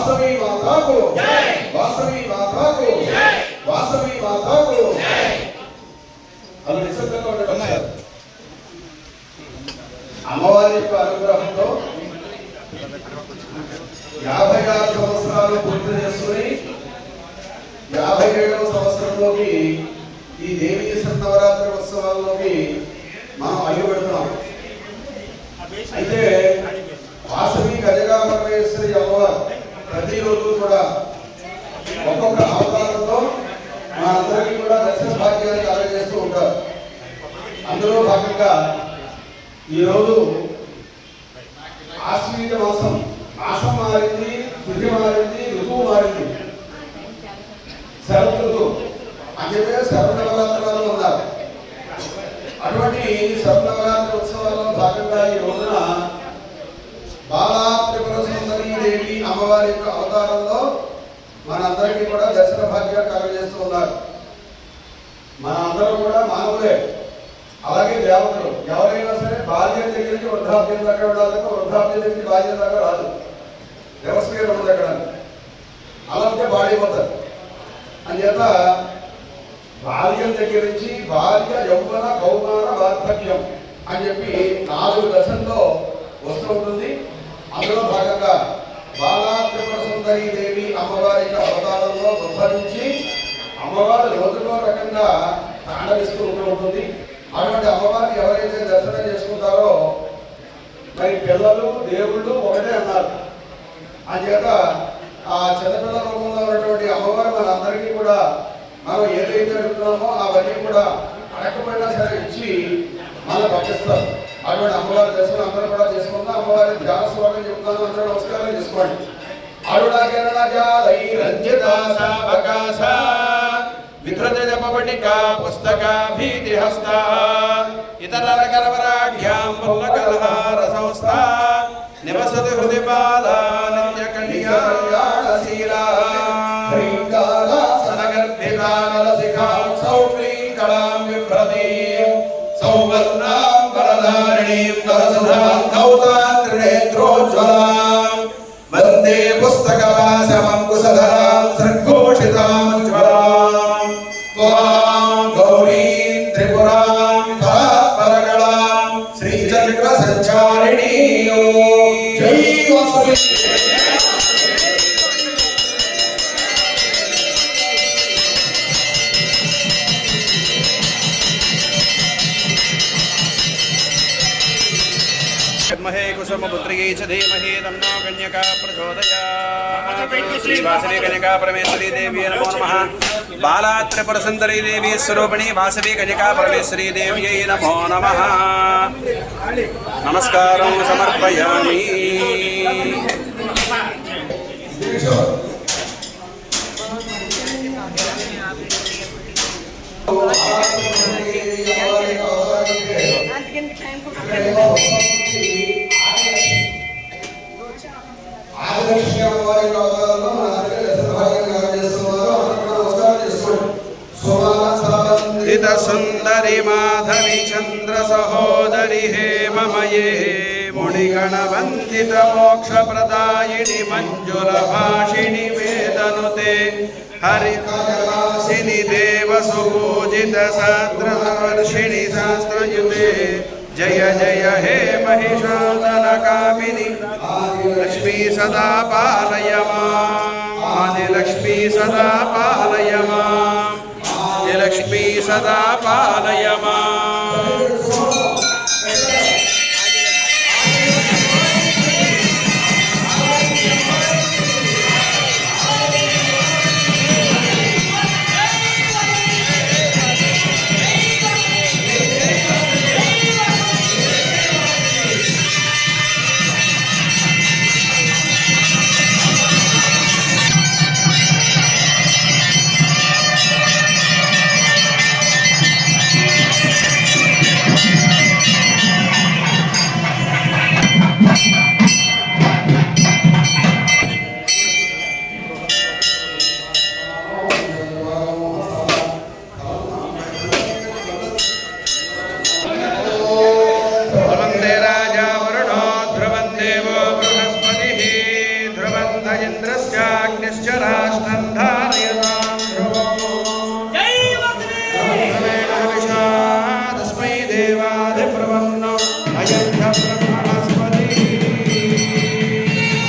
వాసవి మాతాకు వాసవి మాతాకు వాసవి మాతాకు అలా నిశ్శబ్దంగా ఉండడం. అమ్మవారి యొక్క అనుగ్రహంతో యాభై ఆరు సంవత్సరాలు పూర్తి చేసుకుని యాభై ఏడవ సంవత్సరంలోకి ఈ దేవీ నవరాత్రి ఉత్సవాల్లోకి మనం అడుగు పెడుతున్నాం. అయితే వాసవి గజగా పరమేశ్వరి అమ్మవారు ప్రతిరోజు కూడా ఒక్కొక్క అవతారంతో మా అందరికీ కూడా దర్శన భాగ్యాన్ని కలగజేస్తూ ఉంటారు. అందులో భాగంగా ఈరోజు ఆశ్వీజ మాసం. మాసం మారింది తిథి మారింది ఋతువు మారింది. శరత్ ఋతువు అందుకే శరన్నవరాత్రులు ఉన్నారు. అటువంటి శరన్నవరాత్రి ఉత్సవాల్లో భాగంగా ఈ రోజున బాలా అమ్మవారి యొక్క అవతారంలో మనందరికీ కూడా దర్శన భాగ్యాలు కలగజేస్తూ ఉన్నారు. మనందరం కూడా మానవులే. అలాగే దేవతలు. ఎవరైనా సరే బాల్యం దగ్గర నుంచి వృద్ధాప్యం దాకా ఉండాలి వృద్ధాప్య వృద్ధాప్యం దగ్గర నుంచి బాల్యం దాకా రాదు. వ్యవస్థ ఉండదు అక్కడ. అలా ఉంటే పాడైపోతారు. బాల్యం దగ్గర నుంచి బాల్య యౌవన కౌమార వార్ధక్యం అని చెప్పి నాలుగు దశల్లో వస్తూ ఉంటుంది అందులో భాగంగా బాలా త్రిపుర సుందరి దేవి అమ్మవారి యొక్క అవతారంలో ఉద్భవించి అమ్మవారు రోజుకో రకంగా తాండవిస్తూ ఉంటూ ఉంటుంది. అటువంటి అమ్మవారిని ఎవరైతే దర్శనం చేసుకుంటారో మరి పిల్లలు దేవుళ్ళు ఒకటే అన్నారు. అంచేత ఆ చిన్నపిల్ల రూపంలో ఉన్నటువంటి అమ్మవారు మనందరికీ కూడా మనం ఏదైతే అడుగుతున్నామో అవన్నీ కూడా అడగకపోయినా సరే ఇచ్చి మనం పంపిస్తారు. అటువంటి అమ్మవారి దర్శనం అందరూ కూడా చేసుకుందాం. అమ్మవారి ధ్యాన స్వాగతం చెప్తాను అందరూ నమస్కారం చేసుకోండి. అరుణాచరణజాలైరంజితాసావకాశ విధృత జపపటికా పుస్తక భీతిహస్త ఇతర కలవరాఢ్యాం కలహార సంస్థ నివసతి హృది బాలా నిత్య పుస్తకవాసమంకుశధరాం సృఘోషితాం త్వాం గౌరీం త్రిపురాం विद्महे कुसुमपुत्रियै च धीमहि तन्नो कन्यका प्रचोदयात्। श्रीवासवी कन्यका परमेश्वरी देवी नमो नमः। बालात्रपुरसुन्दरी देवी स्वरूपिणी वासवी कन्यका परमेश्वरी देव्यै नमो नमः। नमस्कारं समर्पयामि। Oh, టైం కూడా ఆదర్శ అమ్మవారి యొక్క అవతారంలో మన అందరికీ దర్శన భాగ్యం కలగజేస్తున్నారు అందరూ కూడా నమస్కారం చేసుకోండి సోమాసావంతి హిత సుందరి మాధవి చంద్ర సహోదరి హేమమయే మునిగణ వందిత మోక్ష ప్రదాయిని మంజుల భాషిణి వేదనుతే హరికాసిని దేవ సుపూజిత సాద్రవర్షిణి